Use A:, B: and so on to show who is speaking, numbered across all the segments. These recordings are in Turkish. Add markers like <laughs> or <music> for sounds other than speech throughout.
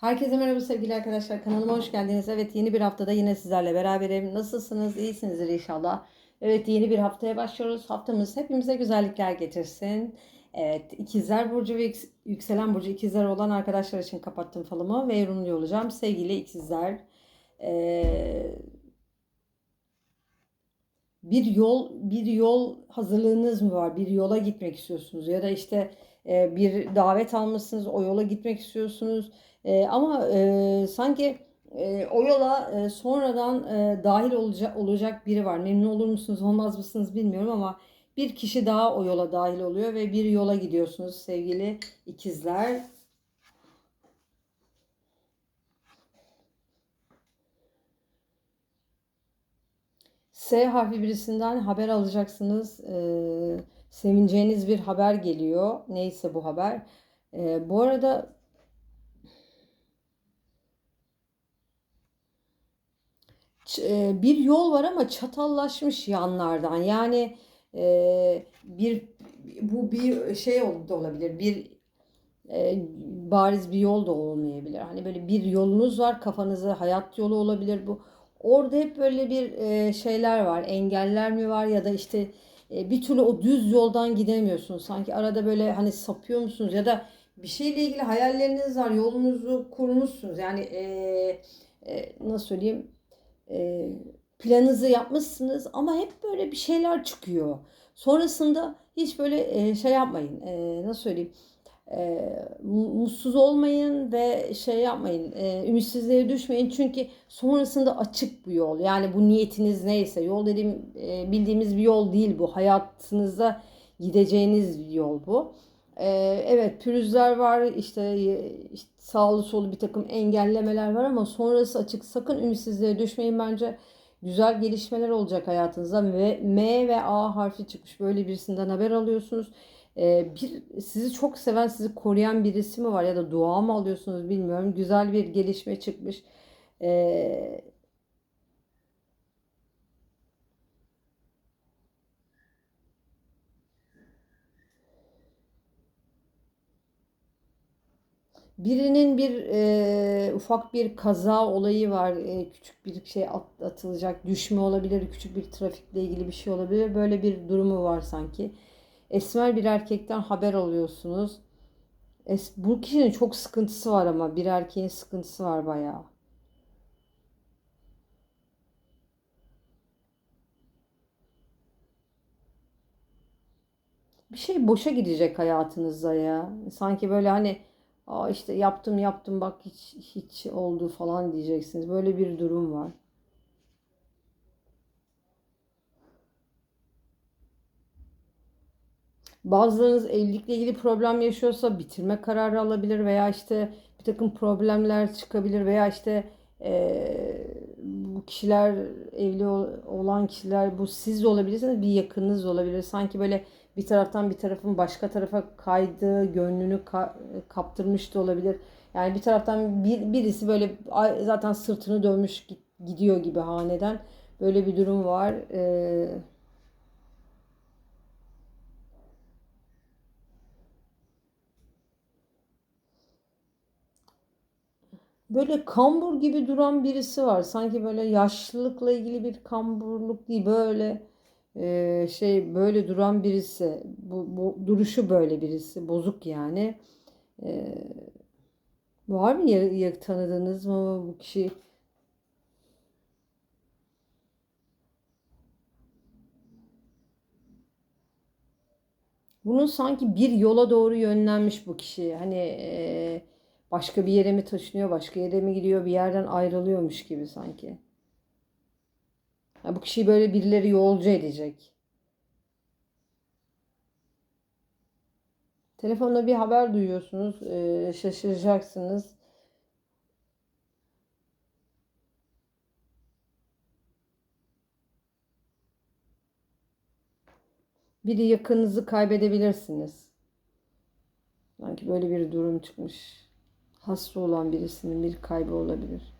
A: Herkese merhaba sevgili arkadaşlar. Kanalıma hoş geldiniz. Evet yeni bir haftada yine sizlerle beraberim. Nasılsınız? İyisinizdir inşallah. Evet yeni bir haftaya başlıyoruz. Haftamız hepimize güzellikler getirsin. Evet ikizler burcu ve yük- yükselen burcu ikizler olan arkadaşlar için kapattım falımı ve yorumluyor olacağım. Sevgili ikizler. Bir yol bir yol hazırlığınız mı var? Bir yola gitmek istiyorsunuz ya da işte bir davet almışsınız, o yola gitmek istiyorsunuz. E, ama e, sanki e, o yola e, sonradan e, dahil olacak olacak biri var. Memnun olur musunuz, olmaz mısınız bilmiyorum ama bir kişi daha o yola dahil oluyor ve bir yola gidiyorsunuz sevgili ikizler. S harfi birisinden haber alacaksınız. Ee, sevineceğiniz bir haber geliyor. Neyse bu haber. Ee, bu arada ç- e, bir yol var ama çatallaşmış yanlardan. Yani e, bir bu bir şey da olabilir. Bir e, bariz bir yol da olmayabilir. Hani böyle bir yolunuz var kafanıza hayat yolu olabilir bu. Orada hep böyle bir e, şeyler var. Engeller mi var ya da işte e, bir türlü o düz yoldan gidemiyorsunuz. Sanki arada böyle hani sapıyor musunuz ya da bir şeyle ilgili hayalleriniz var. Yolunuzu kurmuşsunuz. Yani e, e, nasıl söyleyeyim? E, planınızı yapmışsınız ama hep böyle bir şeyler çıkıyor. Sonrasında hiç böyle e, şey yapmayın. E, nasıl söyleyeyim? E, mu- mutsuz olmayın ve şey yapmayın, e, ümitsizliğe düşmeyin çünkü sonrasında açık bir yol. Yani bu niyetiniz neyse, yol dediğim e, bildiğimiz bir yol değil bu. Hayatınızda gideceğiniz bir yol bu. E, evet pürüzler var, işte, işte sağlı solu bir takım engellemeler var ama sonrası açık. Sakın ümitsizliğe düşmeyin bence. Güzel gelişmeler olacak hayatınızda ve M ve A harfi çıkmış. Böyle birisinden haber alıyorsunuz. Ee, bir sizi çok seven, sizi koruyan birisi mi var ya da dua mı alıyorsunuz bilmiyorum. Güzel bir gelişme çıkmış. Ee, birinin bir e, ufak bir kaza olayı var. E, küçük bir şey at- atılacak, düşme olabilir, küçük bir trafikle ilgili bir şey olabilir. Böyle bir durumu var sanki. Esmer bir erkekten haber alıyorsunuz. Es bu kişinin çok sıkıntısı var ama bir erkeğin sıkıntısı var bayağı. Bir şey boşa gidecek hayatınızda ya. Sanki böyle hani Aa işte yaptım yaptım bak hiç hiç oldu falan diyeceksiniz. Böyle bir durum var. Bazılarınız evlilikle ilgili problem yaşıyorsa bitirme kararı alabilir veya işte bir takım problemler çıkabilir veya işte eee, bu kişiler evli ol- olan kişiler bu siz de olabilirsiniz bir yakınınız da olabilir. Sanki böyle bir taraftan bir tarafın başka tarafa kaydığı gönlünü ka- kaptırmış da olabilir. Yani bir taraftan bir, birisi böyle zaten sırtını dönmüş gidiyor gibi haneden böyle bir durum var. Eee Böyle kambur gibi duran birisi var. Sanki böyle yaşlılıkla ilgili bir kamburluk değil. Böyle e, şey böyle duran birisi. Bu, bu duruşu böyle birisi. Bozuk yani. E, var mı ya, ya tanıdığınız mı bu kişi? Bunun sanki bir yola doğru yönlenmiş bu kişi. Hani e, başka bir yere mi taşınıyor, başka yere mi gidiyor, bir yerden ayrılıyormuş gibi sanki. Ya bu kişiyi böyle birileri yolcu edecek. Telefonda bir haber duyuyorsunuz, e, şaşıracaksınız. Biri yakınınızı kaybedebilirsiniz. Sanki böyle bir durum çıkmış. Hasta olan birisinin bir kaybı olabilir.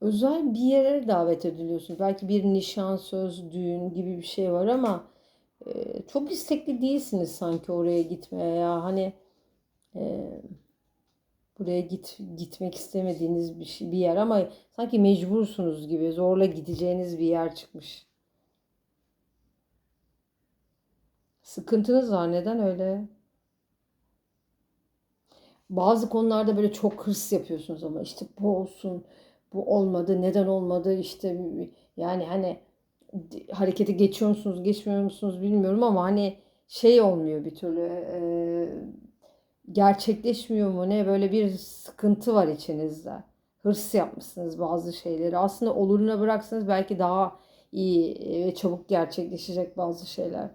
A: Özel bir yere davet ediliyorsunuz. Belki bir nişan, söz, düğün gibi bir şey var ama e, çok istekli değilsiniz sanki oraya gitmeye ya. Hani e, buraya git gitmek istemediğiniz bir şey, bir yer ama sanki mecbursunuz gibi zorla gideceğiniz bir yer çıkmış. Sıkıntınız var. Neden öyle? Bazı konularda böyle çok hırs yapıyorsunuz ama işte bu olsun, bu olmadı, neden olmadı işte yani hani harekete geçiyor musunuz, geçmiyor musunuz bilmiyorum ama hani şey olmuyor bir türlü e, gerçekleşmiyor mu ne böyle bir sıkıntı var içinizde. Hırs yapmışsınız bazı şeyleri. Aslında oluruna bıraksanız belki daha iyi ve çabuk gerçekleşecek bazı şeyler.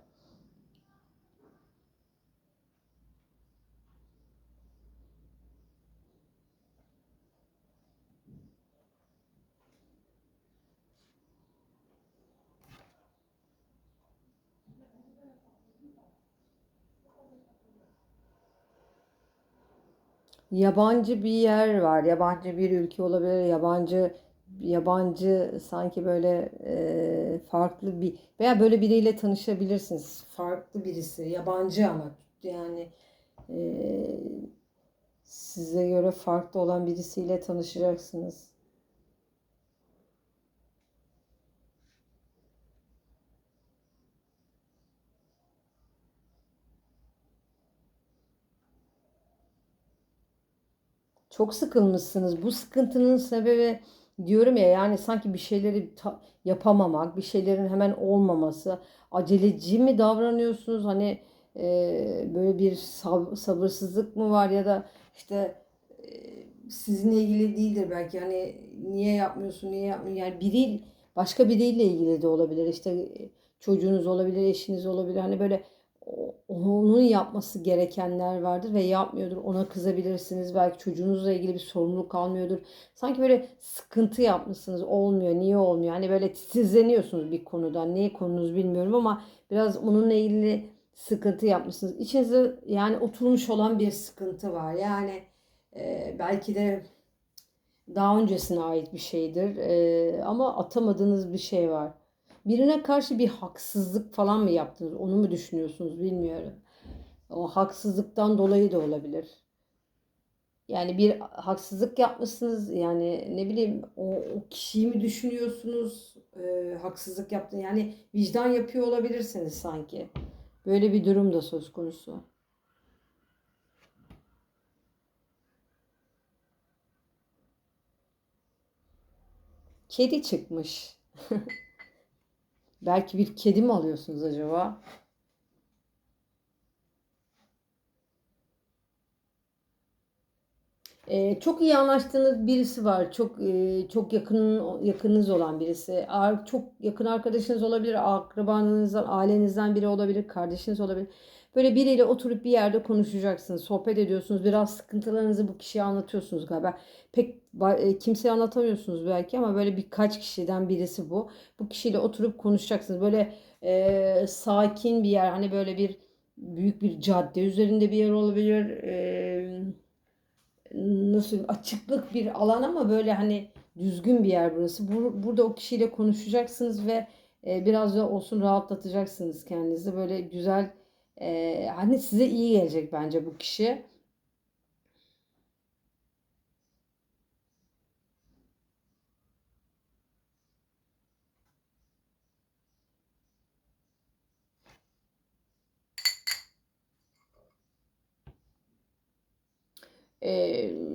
A: Yabancı bir yer var. Yabancı bir ülke olabilir. Yabancı yabancı sanki böyle e, farklı bir veya böyle biriyle tanışabilirsiniz. Farklı birisi. Yabancı ama yani e, size göre farklı olan birisiyle tanışacaksınız. Çok sıkılmışsınız. Bu sıkıntının sebebi diyorum ya yani sanki bir şeyleri yapamamak, bir şeylerin hemen olmaması. Aceleci mi davranıyorsunuz? Hani e, böyle bir sab- sabırsızlık mı var ya da işte e, sizinle ilgili değildir belki. Hani niye yapmıyorsun, niye yapmıyorsun? Yani biri başka biriyle ilgili de olabilir. İşte e, çocuğunuz olabilir, eşiniz olabilir. Hani böyle onun yapması gerekenler vardır ve yapmıyordur. Ona kızabilirsiniz. Belki çocuğunuzla ilgili bir sorumluluk kalmıyordur. Sanki böyle sıkıntı yapmışsınız. Olmuyor. Niye olmuyor? Hani böyle titizleniyorsunuz bir konuda. Ne konunuz bilmiyorum ama biraz onunla ilgili sıkıntı yapmışsınız. İçinizde yani oturmuş olan bir sıkıntı var. Yani e, belki de daha öncesine ait bir şeydir. E, ama atamadığınız bir şey var. Birine karşı bir haksızlık falan mı yaptınız? Onu mu düşünüyorsunuz bilmiyorum. O haksızlıktan dolayı da olabilir. Yani bir haksızlık yapmışsınız. Yani ne bileyim o, o kişiyi mi düşünüyorsunuz? Ee, haksızlık yaptın. Yani vicdan yapıyor olabilirsiniz sanki. Böyle bir durum da söz konusu. Kedi çıkmış. <laughs> Belki bir kedi mi alıyorsunuz acaba? Ee, çok iyi anlaştığınız birisi var. Çok e, çok yakın yakınınız olan birisi. Ar- Çok yakın arkadaşınız olabilir, akrabanızdan, ailenizden biri olabilir, kardeşiniz olabilir. Böyle biriyle oturup bir yerde konuşacaksınız, sohbet ediyorsunuz. Biraz sıkıntılarınızı bu kişiye anlatıyorsunuz galiba. Pek e, kimseye anlatamıyorsunuz belki ama böyle birkaç kişiden birisi bu. Bu kişiyle oturup konuşacaksınız. Böyle e, sakin bir yer, hani böyle bir büyük bir cadde üzerinde bir yer olabilir. E, nasıl açıklık bir alan ama böyle hani düzgün bir yer burası. Bur- burada o kişiyle konuşacaksınız ve e, biraz da olsun rahatlatacaksınız kendinizi. Böyle güzel e, hani size iyi gelecek bence bu kişi. e,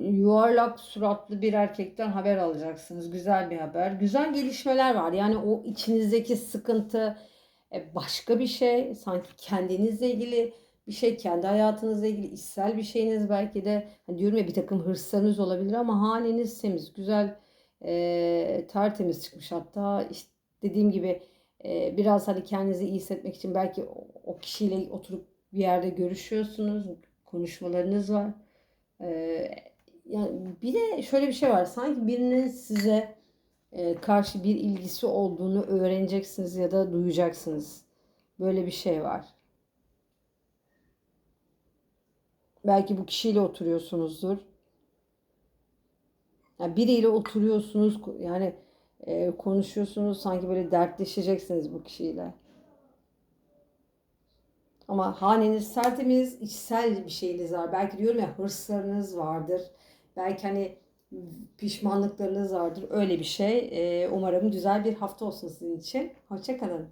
A: yuvarlak suratlı bir erkekten haber alacaksınız. Güzel bir haber. Güzel gelişmeler var. Yani o içinizdeki sıkıntı başka bir şey. Sanki kendinizle ilgili bir şey, kendi hayatınızla ilgili içsel bir şeyiniz belki de. Hani diyorum ya bir takım hırslarınız olabilir ama haliniz temiz, güzel, e, tertemiz çıkmış. Hatta işte dediğim gibi e, biraz hani kendinizi iyi hissetmek için belki o, o kişiyle oturup bir yerde görüşüyorsunuz, konuşmalarınız var. Ee, yani bir de şöyle bir şey var. Sanki birinin size e, karşı bir ilgisi olduğunu öğreneceksiniz ya da duyacaksınız. Böyle bir şey var. Belki bu kişiyle oturuyorsunuzdur. Yani biriyle oturuyorsunuz yani e, konuşuyorsunuz sanki böyle dertleşeceksiniz bu kişiyle. Ama haneniz tertemiz, içsel bir şeyiniz var. Belki diyorum ya hırslarınız vardır. Belki hani pişmanlıklarınız vardır. Öyle bir şey. E, umarım güzel bir hafta olsun sizin için. Hoşça kalın.